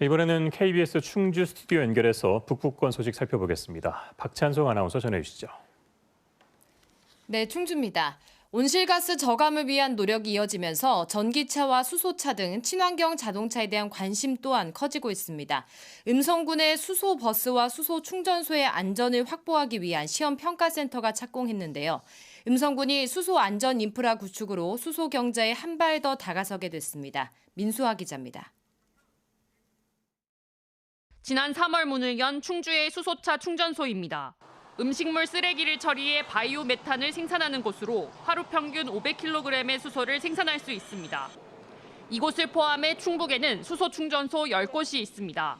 이번에는 KBS 충주 스튜디오 연결해서 북부권 소식 살펴보겠습니다. 박찬송 아나운서 전해주시죠. 네, 충주입니다. 온실가스 저감을 위한 노력이 이어지면서 전기차와 수소차 등 친환경 자동차에 대한 관심 또한 커지고 있습니다. 음성군의 수소 버스와 수소 충전소의 안전을 확보하기 위한 시험 평가센터가 착공했는데요. 음성군이 수소 안전 인프라 구축으로 수소 경제에 한 발 더 다가서게 됐습니다. 민수아 기자입니다. 지난 3월 문을 연 충주의 수소차 충전소입니다. 음식물 쓰레기를 처리해 바이오 메탄을 생산하는 곳으로 하루 평균 500kg의 수소를 생산할 수 있습니다. 이곳을 포함해 충북에는 수소 충전소 10곳이 있습니다.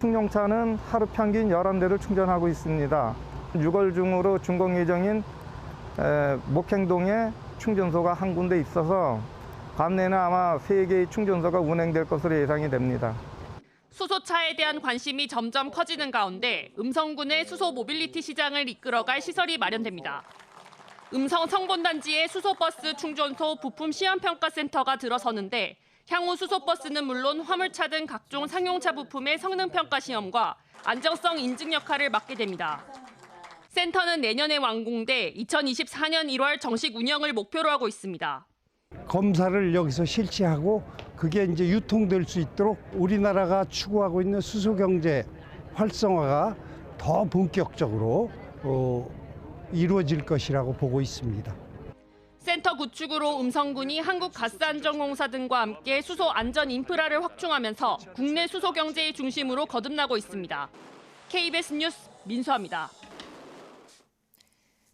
충용차는 하루 평균 11대를 충전하고 있습니다. 6월 중으로 준공 예정인 에, 목행동에 충전소가 한 군데 있어서 관내는 아마 3개의 충전소가 운행될 것으로 예상이 됩니다. 수소차에 대한 관심이 점점 커지는 가운데 음성군의 수소 모빌리티 시장을 이끌어갈 시설이 마련됩니다. 음성 성본단지에 수소버스 충전소 부품 시험평가센터가 들어서는데 향후 수소버스는 물론 화물차 등 각종 상용차 부품의 성능평가 시험과 안정성 인증 역할을 맡게 됩니다. 센터는 내년에 완공돼 2024년 1월 정식 운영을 목표로 하고 있습니다. 검사를 여기서 실시하고 그게 이제 유통될 수 있도록 우리나라가 추구하고 있는 수소 경제 활성화가 더 본격적으로 어, 이루어질 것이라고 보고 있습니다. 센터 구축으로 음성군이 한국가스안전공사 등과 함께 수소 안전 인프라를 확충하면서 국내 수소 경제의 중심으로 거듭나고 있습니다. KBS 뉴스 민수아입니다.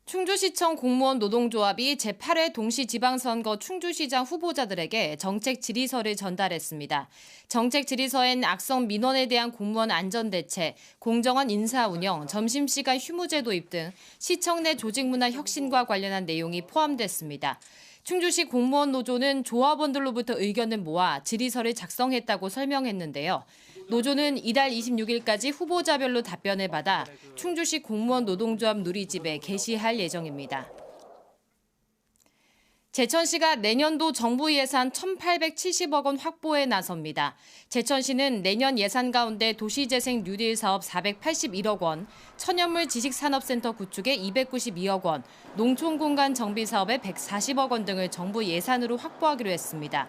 충주시청 공무원 노동조합이 제8회 동시지방선거 충주시장 후보자들에게 정책 질의서를 전달했습니다. 정책 질의서엔 악성 민원에 대한 공무원 안전대책, 공정한 인사 운영, 점심시간 휴무제 도입 등 시청 내 조직문화 혁신과 관련한 내용이 포함됐습니다. 충주시 공무원 노조는 조합원들로부터 의견을 모아 질의서를 작성했다고 설명했는데요. 노조는 이달 26일까지 후보자별로 답변을 받아 충주시 공무원 노동조합 누리집에 게시할 예정입니다. 제천시가 내년도 정부 예산 1,870억 원 확보에 나섭니다. 제천시는 내년 예산 가운데 도시재생 뉴딜 사업 481억 원, 천연물 지식산업센터 구축에 292억 원, 농촌공간 정비 사업에 140억 원 등을 정부 예산으로 확보하기로 했습니다.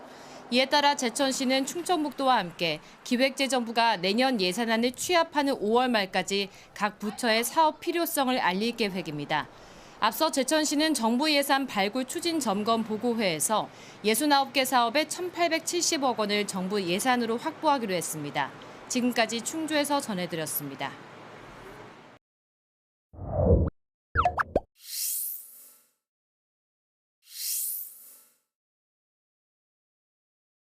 이에 따라 제천시는 충청북도와 함께 기획재정부가 내년 예산안을 취합하는 5월 말까지 각 부처의 사업 필요성을 알릴 계획입니다. 앞서 제천시는 정부 예산 발굴 추진 점검 보고회에서 69개 사업에 1,870억 원을 정부 예산으로 확보하기로 했습니다. 지금까지 충주에서 전해드렸습니다.